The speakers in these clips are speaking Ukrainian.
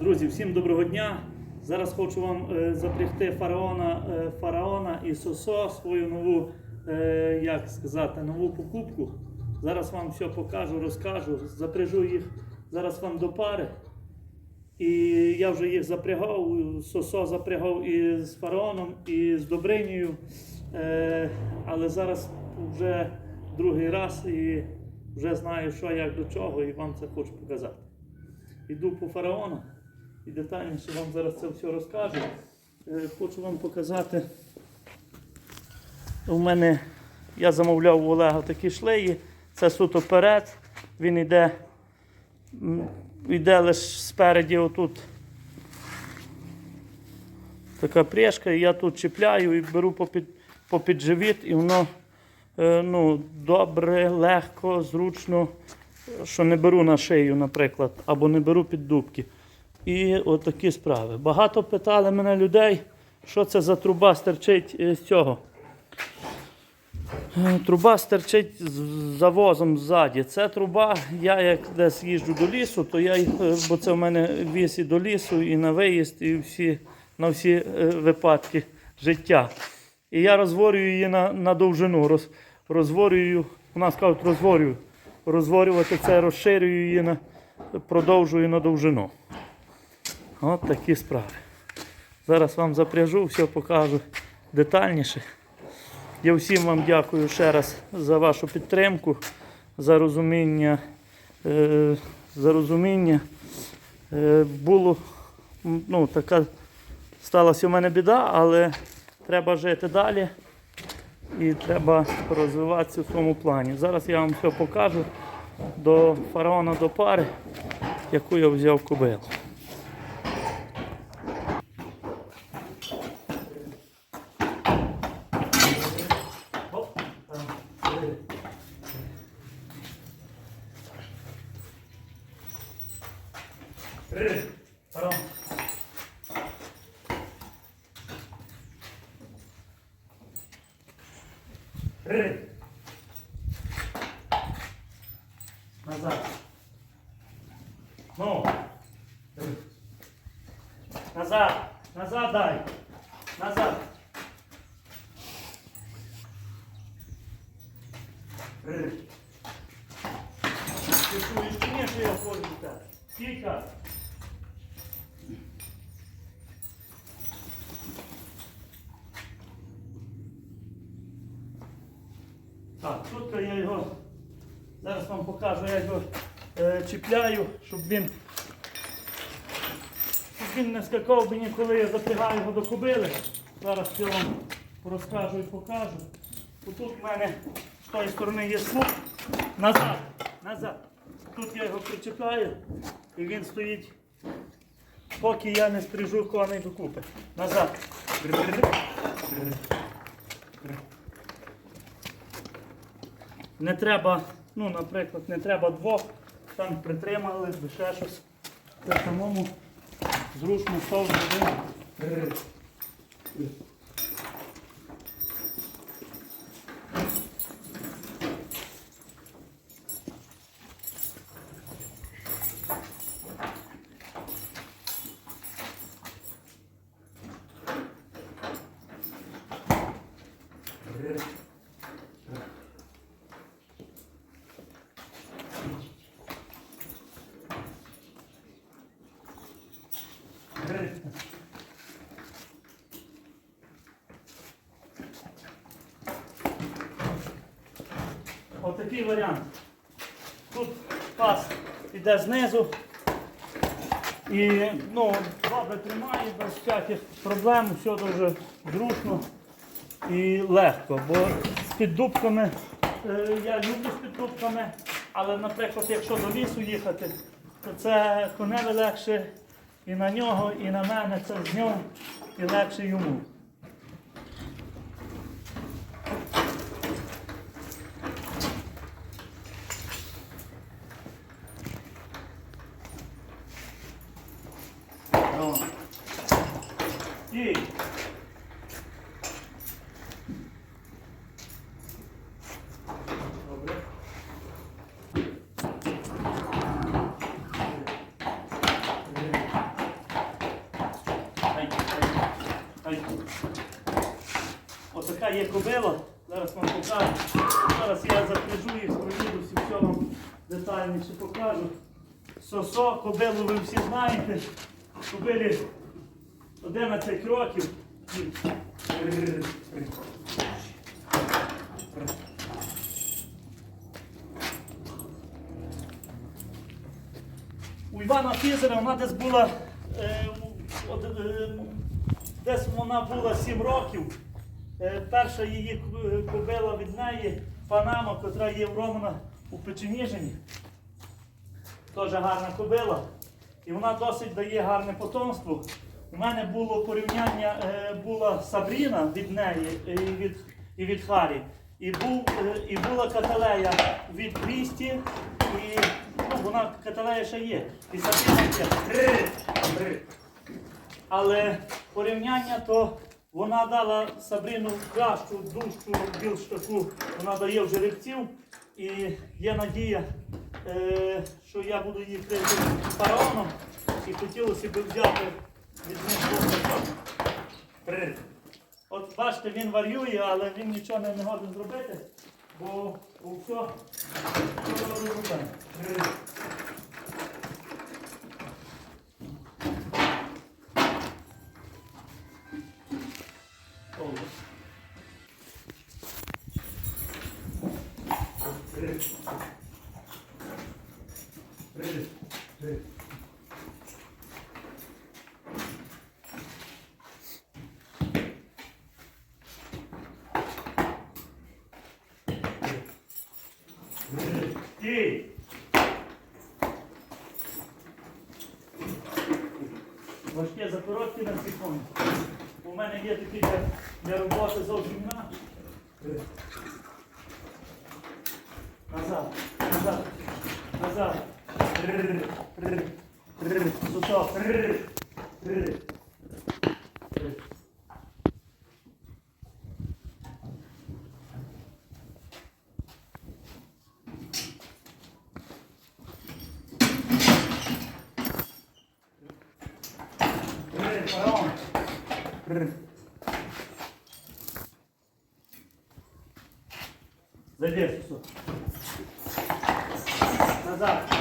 Друзі, всім доброго дня. Зараз хочу вам е, запрягти фараона, е, фараона і Сосо, свою нову, е, як сказати, нову покупку. Зараз вам все покажу, розкажу, запряжу їх зараз вам до пари. І я вже їх запрягав, Сосо запрягав і з фараоном, і з Добринею. Е, але зараз вже другий раз і вже знаю, що як до чого, і вам це хочу показати. Йду по фараону і детальніше вам зараз це все розкажу. Е, Хочу вам показати. У мене я замовляв у Олега такі шлеї. Це суто перед. Він йде, йде лише спереді отут. Така пряжка, і я тут чіпляю і беру попід, живіт, і воно е, ну, добре, легко, зручно, що не беру на шию, наприклад, або не беру під дубки. І от такі справи. Багато питали мене людей, що це за труба стерчить е, з цього. Е, Труба стерчить з завозом ззаді. Це труба, я як десь їжджу до лісу, то я, е, бо це в мене віз і до лісу, і на виїзд, і всі, на всі випадки життя. І я розворюю її на, на довжину. Роз, розворюю, у нас кажуть, розворюю. Розворювати це, розширюю її, на, продовжую на довжину. От такі справи. Зараз вам запряжу, все покажу детальніше. Я всім вам дякую ще раз за вашу підтримку, за розуміння. Е, за розуміння. Е, було, ну, така сталася у мене біда, але треба жити далі і треба розвиватися в цьому плані. Зараз я вам все покажу до фараона до пари, яку я взяв кобилу. Фараон. Ри. Назад. Ну. Ри. Назад. Назад дай. Назад. Чи ні, що я тебе? Тихо. Так, тут я його зараз вам покажу, я його е, чіпляю, щоб він, він не скакав мені, коли я запрягаю його до кобили. Зараз я вам розкажу і покажу. Тут в мене з тої сторони є слуп. Назад, назад. Тут я його причіпляю і він стоїть, поки я не спряжу коней докупи. Назад. Не треба, ну, наприклад, не треба двох, там притримали, ще щось. Це самому зручно став один. Отакий варіант. Тут пас іде знизу і ну, добре тримає, без всяких проблем, все дуже зручно і легко. Бо з піддубками, е, я люблю з піддубками, але, наприклад, якщо до лісу їхати, то це коневі легше і на нього, і на мене, це з нього, і легше йому. О. І Добре. Хай. Отака є кобила. Зараз вам покажу. Зараз я запряжу їх, проїдуся, все вам детальніше покажу. Сосо, кобилу ви всі знаєте. Кобилі 11 років. У Івана Фізера вона десь була е, е, десь вона була 7 років. Е, перша її кобила від неї Панама, яка є вромана у Печеніжині. Теж гарна кобила. І вона досить дає гарне потомство. У мене було порівняння, е, була Сабріна від неї е, і від, і від Харі. І, був, і була каталея від Крісті, і ну, вона каталея ще є. І Сабріна є. Але порівняння, то вона дала Сабрину кращу, дужчу, більш таку, вона дає в жеребців. І є надія, е, що я буду її крити фараоном. І хотілося б взяти від них От бачите, він варює, але він нічого не, годен зробити, бо у все, що Стій! Важке за на секунду. У мене є такі для, для роботи зовсім інакше. Назад, назад, назад. Сусок. Рррр, рррр. Рррр. Рррр, фараон. Рррр. Зайди, Сусок. Назад. Рррр.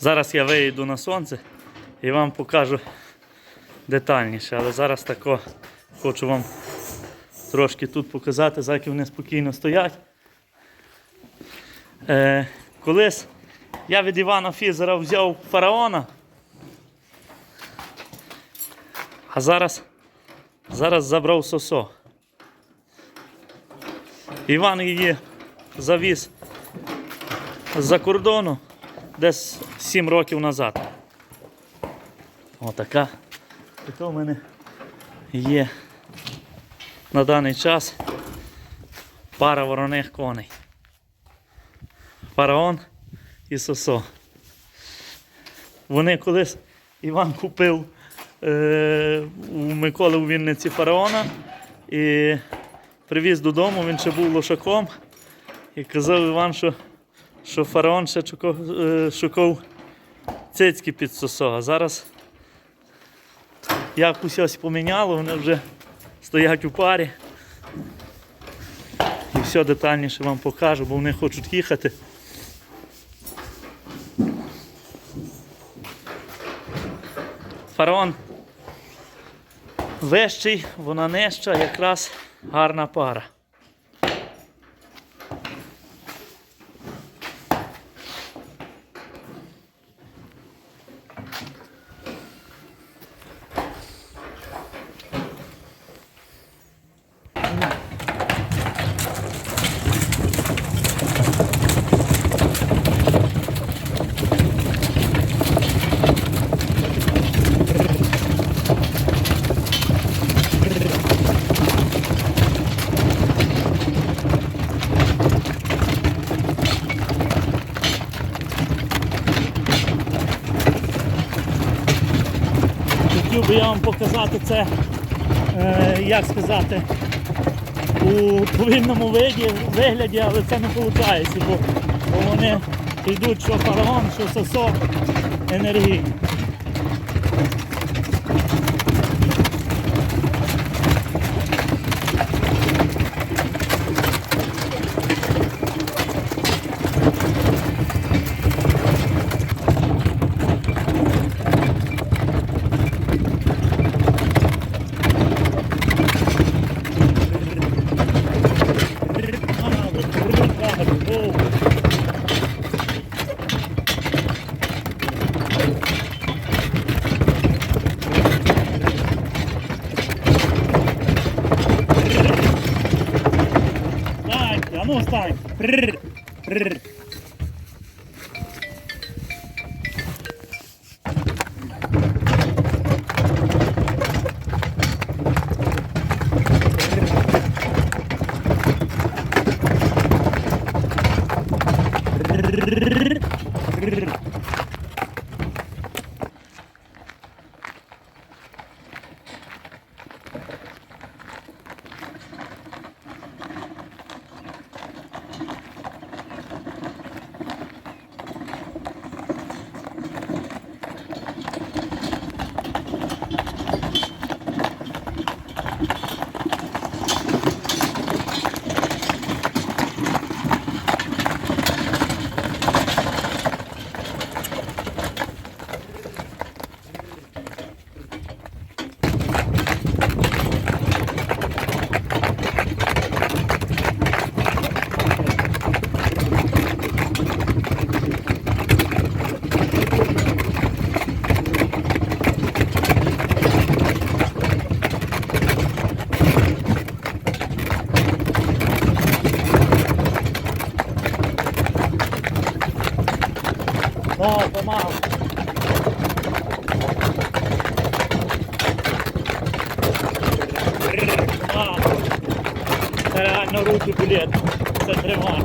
Зараз я вийду на сонце і вам покажу детальніше, але зараз тако хочу вам трошки тут показати, за які вони спокійно стоять. Е, колись я від Івана Фізера взяв фараона, а зараз, зараз забрав сосо. Іван її завіз з-за кордону десь 7 років назад. Отака. Така в мене є на даний час пара вороних коней. Фараон і Сосо. Вони колись Іван купив е, у Миколи у Вінниці фараона і привіз додому, він ще був лошаком. І казав Іван, що, що фараон ще шукав, е, шукав цицьки під сосо. А зараз якось ось поміняло, вони вже стоять у парі. І все детальніше вам покажу, бо вони хочуть їхати. Фараон вищий, вона нижча, якраз гарна пара. Би я вам показати це, е, як сказати, у повільному виді, вигляді, але це не виходить, бо, бо вони йдуть що фараон, що сосо енергії. Brrr. Реально руки блядь. Це тримає.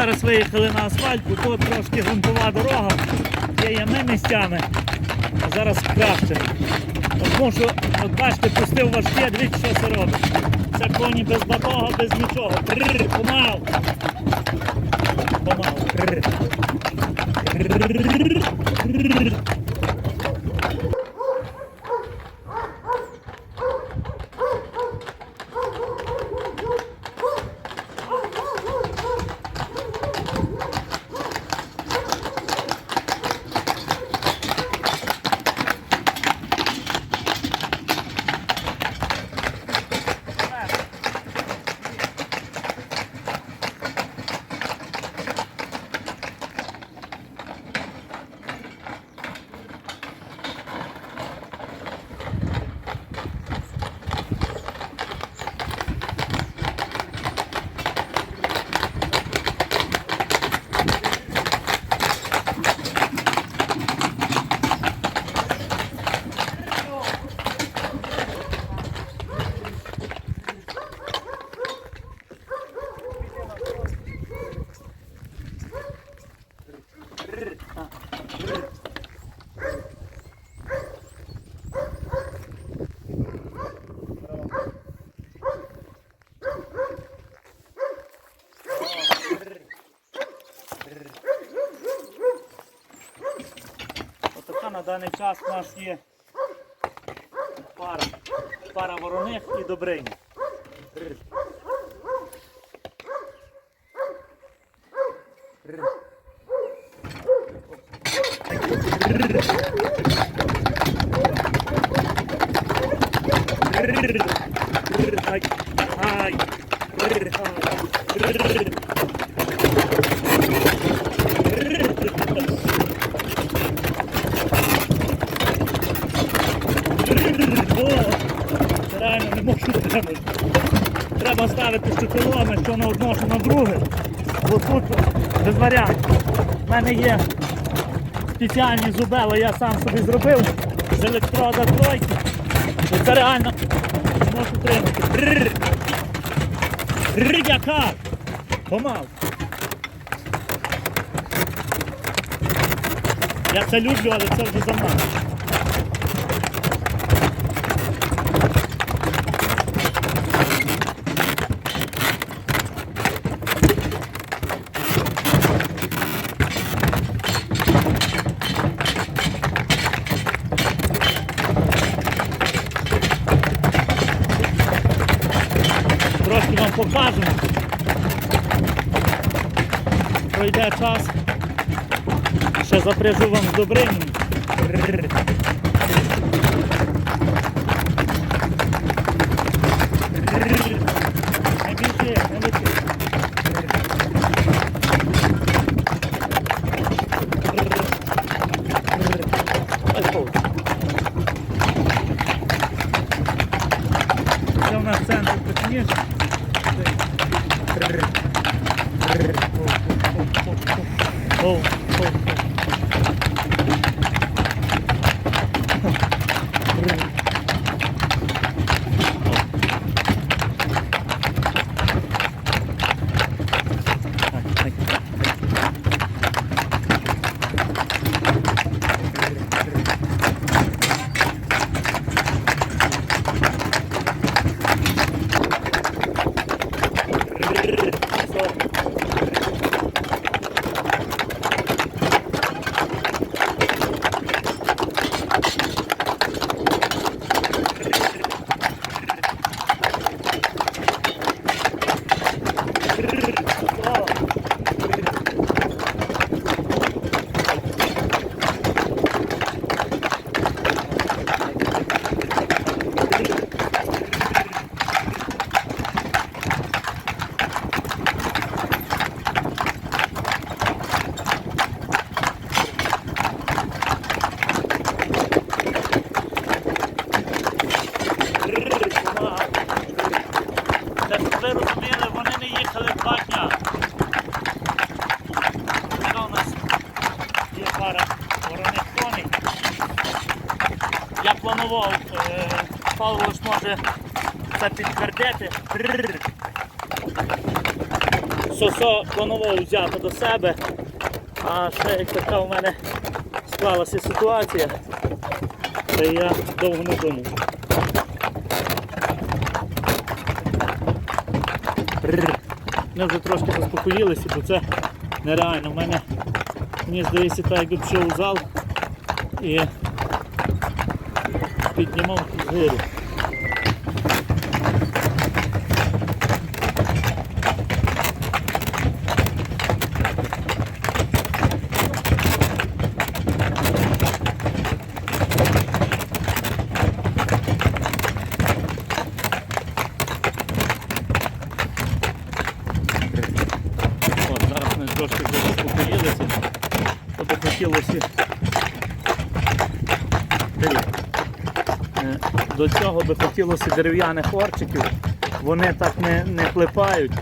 Зараз виїхали на асфальт, тут трошки грунтова дорога, є ями місцями, а зараз краще. Тому що, от бачите, пустив важке, дивіться, що це робить. Це коні без батога, без нічого. Прррр, помал. Помал. Прррр. Прррр. Прррр. Отака на даний час у нас є пара, пара вороних і добрині. Ай. Ай. Ай. Треба ставити штуколоми, що на одно, що на друге. Бо тут без варіантів. У мене є спеціальні зубела, я сам собі зробив з електрода тройки. І Це реально можу тримати. Бррр. Бррр, яка! Помал. Я це люблю, але це вже замало. Трошки вам покажемо. Пройде час. Ще запряжу вам з добриною. Бррр. Бррр. Не біжи, не лети. Бррр. Ай, повз. Це у нас центр точніше. Бррр. Бррр. Оу, оу, оу, оу, оу. Це щоб ви розуміли, вони не їхали два дня. Така у нас є пара вороних коней. Я планував, е, Павло ж може це підтвердити. Бррр. Сосо планував взяти до себе, а ще як така у мене склалася ситуація, то я довго не думав. Ми вже трошки заспокоїлися, бо це нереально. У мене, мені здається, так якби пішов у зал і піднімав згору. От, зараз ми трошки вже заспокоїлися. Тобто хотілося. Дивіться. Е, До цього би хотілося дерев'яних орчиків. Вони так не, не клепають.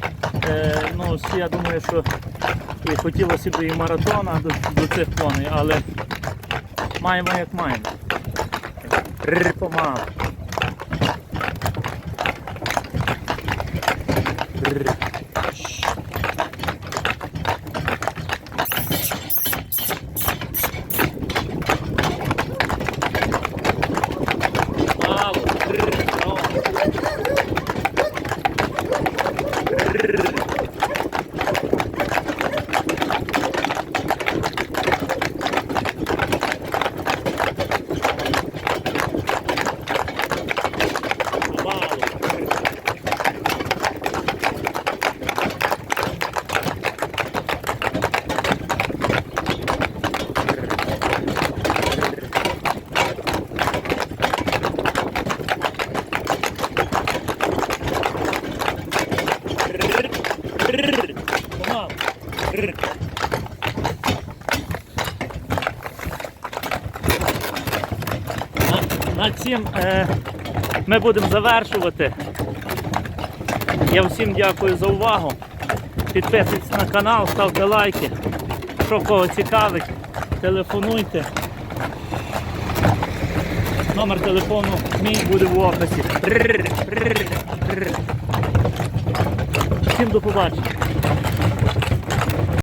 Е, ну, я думаю, що і хотілося б і маратона до, до цих коней, але маємо як маємо. Помалу. Цим е, ми будемо завершувати. Я всім дякую за увагу. Підписуйтесь на канал, ставте лайки. Що кого цікавить, телефонуйте. Номер телефону мій буде в описі. Всім до побачення.